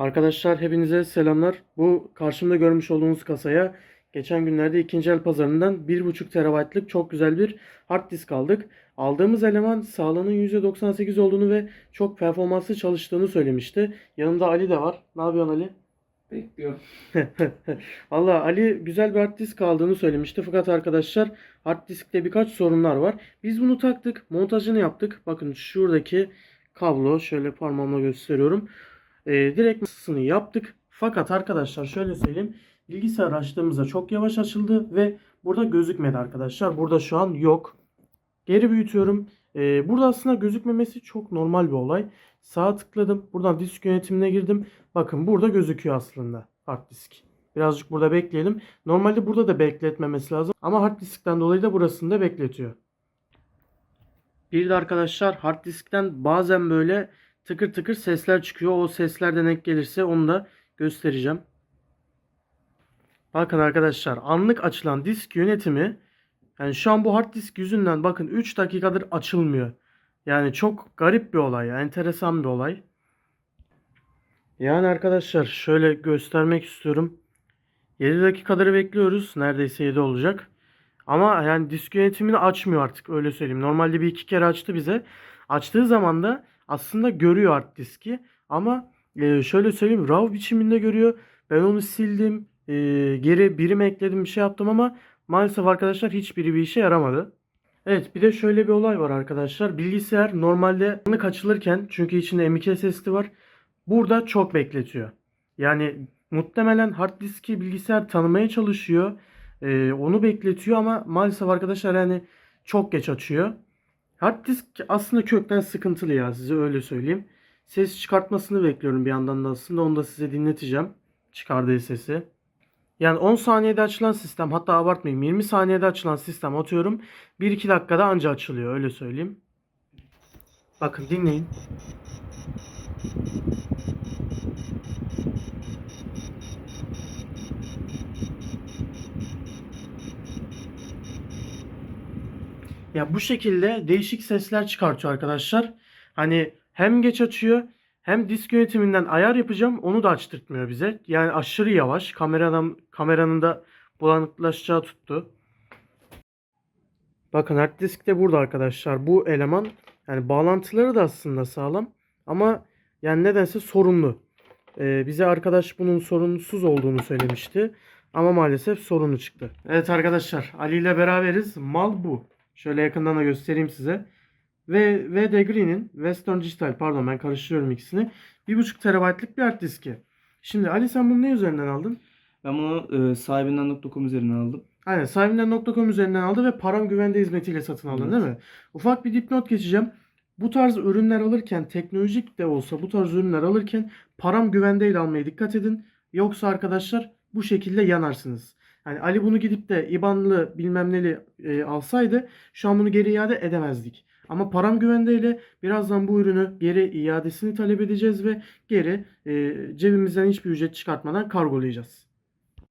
Arkadaşlar hepinize selamlar. Bu karşımda görmüş olduğunuz kasaya geçen günlerde ikinci el pazarından 1.5 TB'lık çok güzel bir hard disk aldık. Aldığımız eleman sağlığının %98 olduğunu ve çok performanslı çalıştığını söylemişti. Yanında Ali de var. Ne yapıyorsun Ali? Bekliyor. Valla Ali güzel bir hard disk aldığını söylemişti. Fakat arkadaşlar hard diskte birkaç sorunlar var. Biz bunu taktık. Montajını yaptık. Bakın şuradaki kablo şöyle parmağımla gösteriyorum. Ee, direkt ısısını yaptık. Fakat arkadaşlar şöyle söyleyeyim. Bilgisayar açtığımızda çok yavaş açıldı ve burada gözükmedi arkadaşlar. Burada şu an yok. Geri büyütüyorum. Ee, burada aslında gözükmemesi çok normal bir olay. Sağa tıkladım. Buradan disk yönetimine girdim. Bakın burada gözüküyor aslında hard disk. Birazcık burada bekleyelim. Normalde burada da bekletmemesi lazım. Ama hard diskten dolayı da burasını da bekletiyor. Bir de arkadaşlar hard diskten bazen böyle tıkır tıkır sesler çıkıyor. O seslerden ek gelirse onu da göstereceğim. Bakın arkadaşlar anlık açılan disk yönetimi yani şu an bu hard disk yüzünden bakın 3 dakikadır açılmıyor. Yani çok garip bir olay, enteresan bir olay. Yani arkadaşlar şöyle göstermek istiyorum. 7 dakikaları bekliyoruz. Neredeyse 7 olacak. Ama yani disk yönetimini açmıyor artık öyle söyleyeyim. Normalde bir iki kere açtı bize. Açtığı zaman da aslında görüyor hard diski. Ama e, şöyle söyleyeyim RAW biçiminde görüyor. Ben onu sildim. e, geri birim ekledim bir şey yaptım ama maalesef arkadaşlar hiçbiri bir işe yaramadı. Evet bir de şöyle bir olay var arkadaşlar. Bilgisayar normalde anlık açılırken çünkü içinde M.2 SSD var. Burada çok bekletiyor. Yani muhtemelen hard diski bilgisayar tanımaya çalışıyor. Ee, onu bekletiyor ama maalesef arkadaşlar yani çok geç açıyor. Hard disk aslında kökten sıkıntılı ya size öyle söyleyeyim. Ses çıkartmasını bekliyorum bir yandan da aslında onu da size dinleteceğim. Çıkardığı sesi. Yani 10 saniyede açılan sistem hatta abartmayayım 20 saniyede açılan sistem atıyorum 1-2 dakikada anca açılıyor öyle söyleyeyim. Bakın dinleyin. Ya bu şekilde değişik sesler çıkartıyor arkadaşlar. Hani hem geç açıyor hem disk yönetiminden ayar yapacağım onu da açtırtmıyor bize. Yani aşırı yavaş. Kameradan kameranın da bulanıklaşacağı tuttu. Bakın hard disk de burada arkadaşlar. Bu eleman yani bağlantıları da aslında sağlam ama yani nedense sorunlu. Ee, bize arkadaş bunun sorunsuz olduğunu söylemişti. Ama maalesef sorunu çıktı. Evet arkadaşlar Ali ile beraberiz. Mal bu. Şöyle yakından da göstereyim size. Ve VD Green'in Western Digital pardon ben karıştırıyorum ikisini. 1.5 TB'lık bir hard diski. Şimdi Ali sen bunu ne üzerinden aldın? Ben bunu e, sahibinden.com üzerinden aldım. Aynen sahibinden.com üzerinden aldı ve param güvende hizmetiyle satın aldın Evet. değil mi? Ufak bir dipnot geçeceğim. Bu tarz ürünler alırken teknolojik de olsa bu tarz ürünler alırken param güvendeyle almaya dikkat edin. Yoksa arkadaşlar bu şekilde yanarsınız. Yani Ali bunu gidip de IBAN'lı bilmem neli e, alsaydı şu an bunu geri iade edemezdik. Ama param güvendeyle birazdan bu ürünü geri iadesini talep edeceğiz ve geri e, cebimizden hiçbir ücret çıkartmadan kargolayacağız.